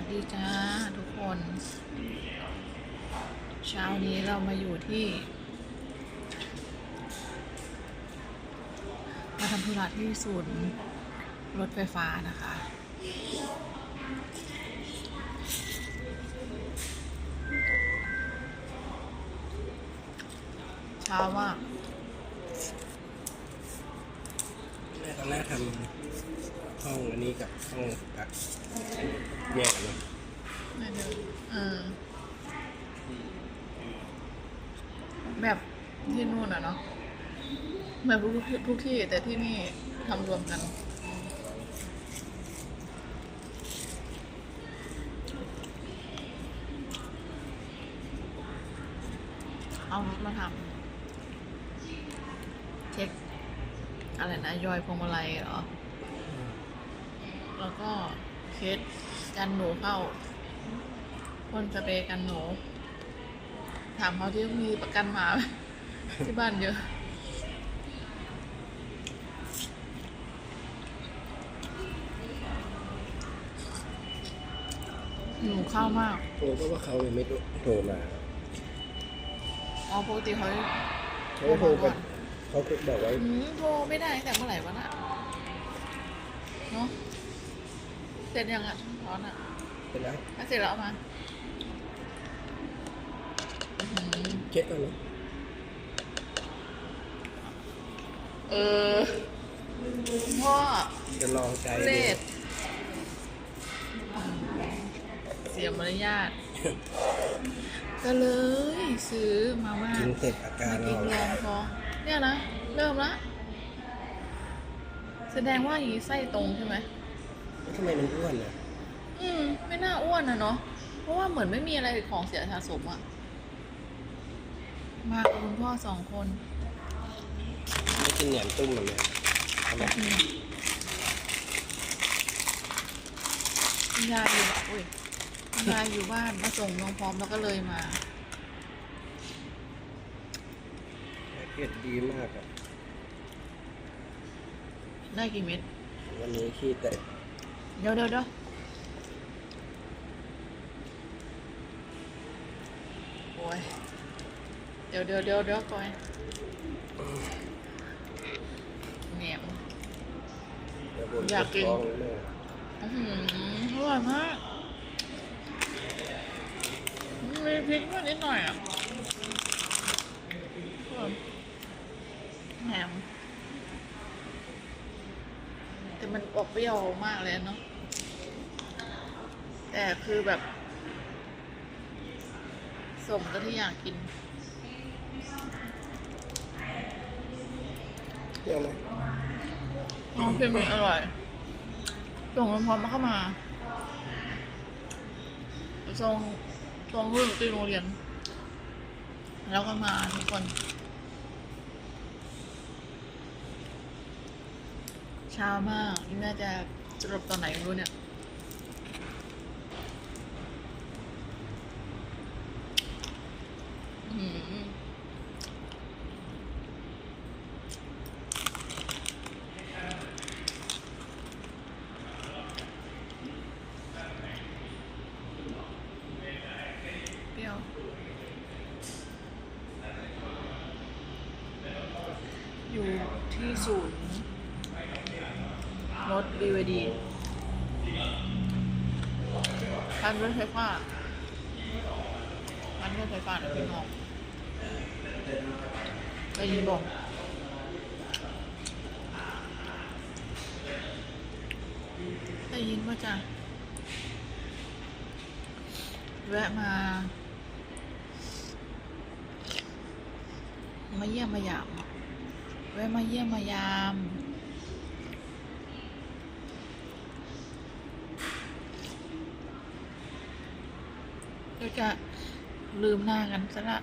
วัสดีจ้าทุกคน เช้านี้เรามาอยู่ที่ มาทำธุระที่ศูนย์รถไฟฟ้านะคะ เช้ามากแม่ตอนแรกทำ ห้องอันนี้กับห้องพักแยกกันเนาะไม่เดินเออ แบบที่นู่นอะเนาะแบบทุกที่ทุกที่แต่ที่นี่ทำรวมกัน เอามาทำเช็ค อะไรนะย่อยพวงมาลัยเหรอ แล้วก็เคสกันหนูเข้าพ่นสเปรย์กันหนู ถามเขาที่มีประกันหมาไหมที่บ้านเยอะ หนูเข้ามากโทรก็ว่าเขายังไม่โทรมาอ๋อปกติเขาเขาโทรไปเขาบอกว่าอืมโทรไม่ได้ตั้งแต่เมื่อไหร่วะน่ะเนาะเส ร็จยังอะช่างร้อนอะเป็นแล้วถ้าเสร็จแล้วเอามาอื้อหือเช็คก่อนเนาะเออพ่อจะลองใจเลดูดเสียมารยาทก็เลยซื้อมาม่ากินเสร็จอาการมากิเรานรองท้องเนี่ยนะ เริ่มละแสดงว่าอย่างนี้ไส้ตรงใช่ไหมแล้ว ทำไมมันอ้วนอะ อืม ไม่น่าอ้วนนะเนาะ เพราะว่าเหมือนไม่มีอะไรของเสียสะสมอะมากับคุณพ่อสองคนไม่กินแหนมตุ้มแบบเนี้ยเอาไหมอืมคุณยายอยู่บ้านอุ้ยคุณยายอยู่บ้านมาส่งน้องพร้อมแล้วก็เลยมาเผ็ดดีมากอะ ได้กี่เม็ด วันนี้ขี้แตก เดี๋ยวเดี๋ยวเดี๋ยวโอ้ยเดี๋ยวเดี๋ยวเดี๋ยวเดี๋ยวก่อนแหนมเดี๋ยว อยากกิน อื้อหืออร่อยมากมีพริกด้วยนิดหน่อยอะเออแหนม แต่มันออกเปรี้ยวมากเลยเนาะแต่คือแบบสมกับที่อยากกินเปรี้ยวไหมน้องเค็มอร่อย ส่งน้ำพร้อมมาเข้ามาส่งส่งรุ่นตีโรงเรียน แล้วก็มาทุกคน ช้ามากนี่แม่จะสรุปตอนไหนไม่รู้เนี่ยอยู่ที่ศูนย์ รถ BVD การรถไฟฟ้าการรถไฟฟ้านะพี่น้องได้ยินบอกได้ยินว่าจ้ะแวะมา มาเยี่ยมมายาม แวะมาเยี่ยมมายาม ก็จะลืมหน้ากันซะละ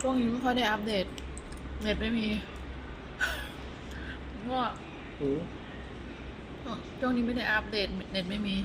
ช่วงนี้ไม่ค่อยได้อัปเดต เน็ตไม่มีเพราะว่าอืมช่วงนี้ไม่ได้อัปเดต เน็ตไม่มี